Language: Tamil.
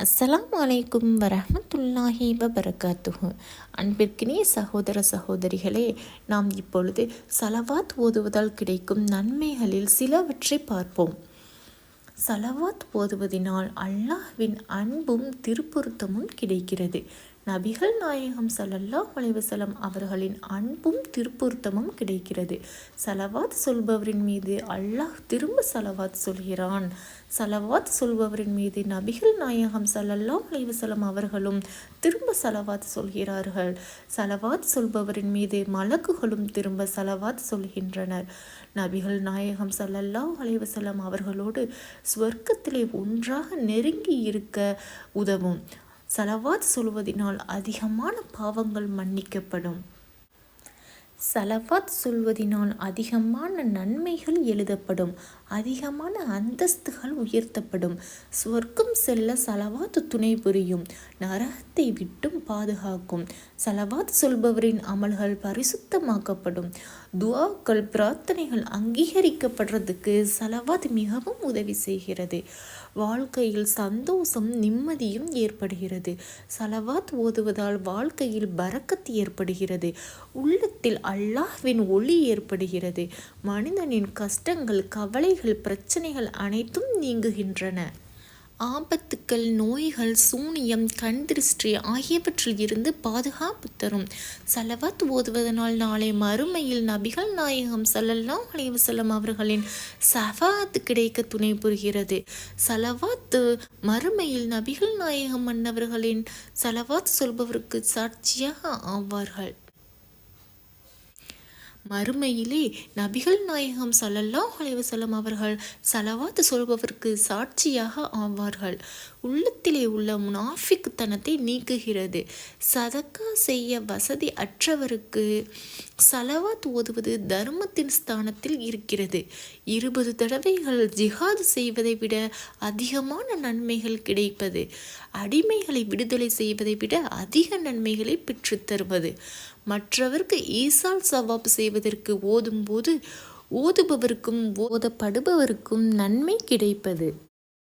அஸ்ஸலாம் வலைக்கும் வரமத்துல்லாஹி வபரகாத்துஹு. அன்பிற்கினே சகோதர சகோதரிகளே நாம் இப்பொழுது சலவாத் ஓதுவதால் கிடைக்கும் நன்மைகளில் சிலவற்றை பார்ப்போம். சலவாத் ஓதுவதினால் அல்லாஹ்வின் அன்பும் திருப்பொருத்தமும் கிடைக்கிறது. நபிகள் நாயகம் சல்லல்லாஹ் அலைவசலம் அவர்களின் அன்பும் திருப்பொருத்தமும் கிடைக்கிறது. சலவாத் சொல்பவரின் மீது அல்லாஹ் திரும்ப சலவாத் சொல்கிறான். சலவாத் சொல்பவரின் மீது நபிகள் நாயகம் சல்லல்லாஹ் அலைவசலம் அவர்களும் திரும்ப சலவாத் சொல்கிறார்கள். சலவாத் சொல்பவரின் மீது மலக்குகளும் திரும்ப சலவாத் சொல்கின்றனர். நபிகள் நாயகம் சல்லல்லாஹ் அலைவசலம் அவர்களோடு ஸ்வர்க்கத்திலே ஒன்றாக நெருங்கி இருக்க உதவும். சலவாத் சொல்வதினால் அதிகமான பாவங்கள் மன்னிக்கப்படும். சலவாத் சொல்வதினால் அதிகமான நன்மைகள் எழுதப்படும். அதிகமான அந்தஸ்துகள் உயர்த்தப்படும். சொர்க்கம் செல்ல சலவாத் துணை புரியும். நரகத்தை விட்டும் பாதுகாக்கும். சலவாத் சொல்பவரின் அமல்கள் பரிசுத்தமாக்கப்படும். துவாக்கள் பிரார்த்தனைகள் அங்கீகரிக்கப்படுறதுக்கு சலவாத் மிகவும் உதவி செய்கிறது. வாழ்க்கையில் சந்தோஷம் நிம்மதியும் ஏற்படுகிறது. சலவாத் ஓதுவதால் வாழ்க்கையில் பறக்கத்து ஏற்படுகிறது. உள்ளத்தில் அல்லாஹ்வின் ஒளி ஏற்படுகிறது. மனிதனின் கஷ்டங்கள் கவலைகள் பிரச்சனைகள் அனைத்தும் நீங்குகின்றன. ஆபத்துக்கள் நோய்கள் சூனியம் கண் திருஷ்டி ஆகியவற்றில் இருந்து பாதுகாப்பு தரும். சலவாத் ஓதுவதனால் நாளை மறுமையில் நபிகள் நாயகம் சல்லல்லா அலைவசல்லம் அவர்களின் சஃபாத் கிடைக்க துணை புரிகிறது. சலவாத் மறுமையில் நபிகள் நாயகம் மன்னவர்களின் சலவாத் சொல்பவருக்கு சாட்சியாக ஆவார்கள். மறுமையிலே நபிகள் நாயகம் சல்லல்லாஹ் அலைவசல்லம் அவர்கள் சலவாத்து சொல்பவருக்கு சாட்சியாக ஆவார்கள். உள்ளத்திலே உள்ள முனாஃபிக்குத்தனத்தை நீக்குகிறது. சதக்கா செய்ய வசதி அற்றவருக்கு சலவாத் ஓதுவது தர்மத்தின் ஸ்தானத்தில் இருக்கிறது. இருபது தடவைகள் ஜிஹாது செய்வதை விட அதிகமான நன்மைகள் கிடைப்பது. அடிமைகளை விடுதலை செய்வதை விட அதிக நன்மைகளை பெற்றுத்தருவது மற்றவருக்கு ஈசால் சவாப் செய்வதற்கு ஓதும்போது ஓதுபவருக்கும் ஓதப்படுபவருக்கும் நன்மை கிடைப்பது.